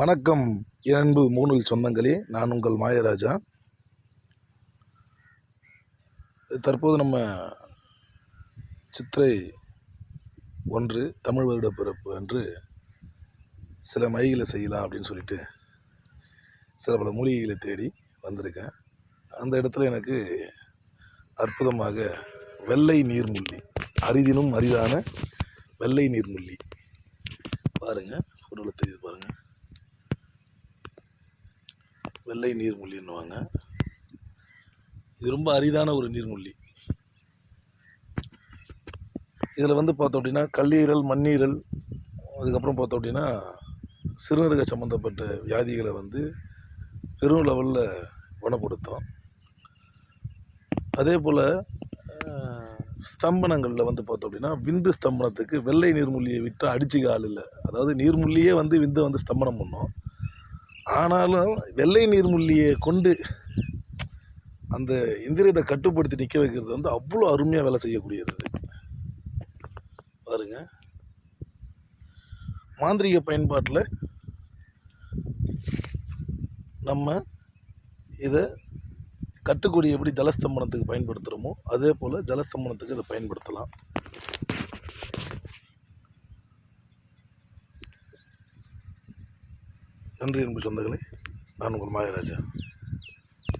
வணக்கம் என் அன்பு மூணில் சொந்தங்களே. நான் உங்கள் மாயராஜா. தற்போது நம்ம சித்திரை ஒன்று தமிழ் வருட பிறப்பு அன்று சில மைகளை செய்யலாம் அப்படின்னு சொல்லிட்டு சில பல மூலிகைகளை தேடி வந்திருக்கேன். அந்த இடத்துல எனக்கு அற்புதமாக வெள்ளை நீர்முள்ளி அரிதினும் அரிதான வெள்ளை நீர்முள்ளி. பாருங்கள் ஃபோட்டோவில் தெரியுது பாருங்கள் வெள்ளை நீர்முள்ளின்னுவாங்க இது ரொம்ப அரிதான ஒரு நீர்முள்ளி இதில் வந்து பார்த்தோம் அப்படின்னா கல்லீரல் மண்ணீரல் அதுக்கப்புறம் பார்த்தோம் அப்படின்னா சிறுநீரக சம்மந்தப்பட்ட வியாதிகளை வந்து பெரும் லெவலில் குணப்படுத்தும். அதே போல் ஸ்தம்பனங்களில் வந்து பார்த்தோம் அப்படின்னா விந்து ஸ்தம்பனத்துக்கு வெள்ளை நீர்முள்ளியை விட்டால் அடிச்சுக்க ஆள் இல்லை. அதாவது நீர்முள்ளியே வந்து விந்தை வந்து ஸ்தம்பனம் பண்ணும். ஆனாலும் வெள்ளை நீர்முள்ளியை கொண்டு அந்த இந்திரியத்தை கட்டுப்படுத்தி நிற்க வைக்கிறது வந்து அவ்வளோ அருமையாக வேலை செய்யக்கூடியது அது. பாருங்க. மாந்திரிக பயன்பாட்டில் நம்ம இதை கட்டுக்கூடிய எப்படி ஜலஸ்தம்பனத்துக்கு பயன்படுத்துகிறோமோ அதே போல் ஜலஸ்தம்பனத்துக்கு இதை பயன்படுத்தலாம். நன்றி அன்பு சொந்தங்களே. நான் உங்கள் மாயராஜா.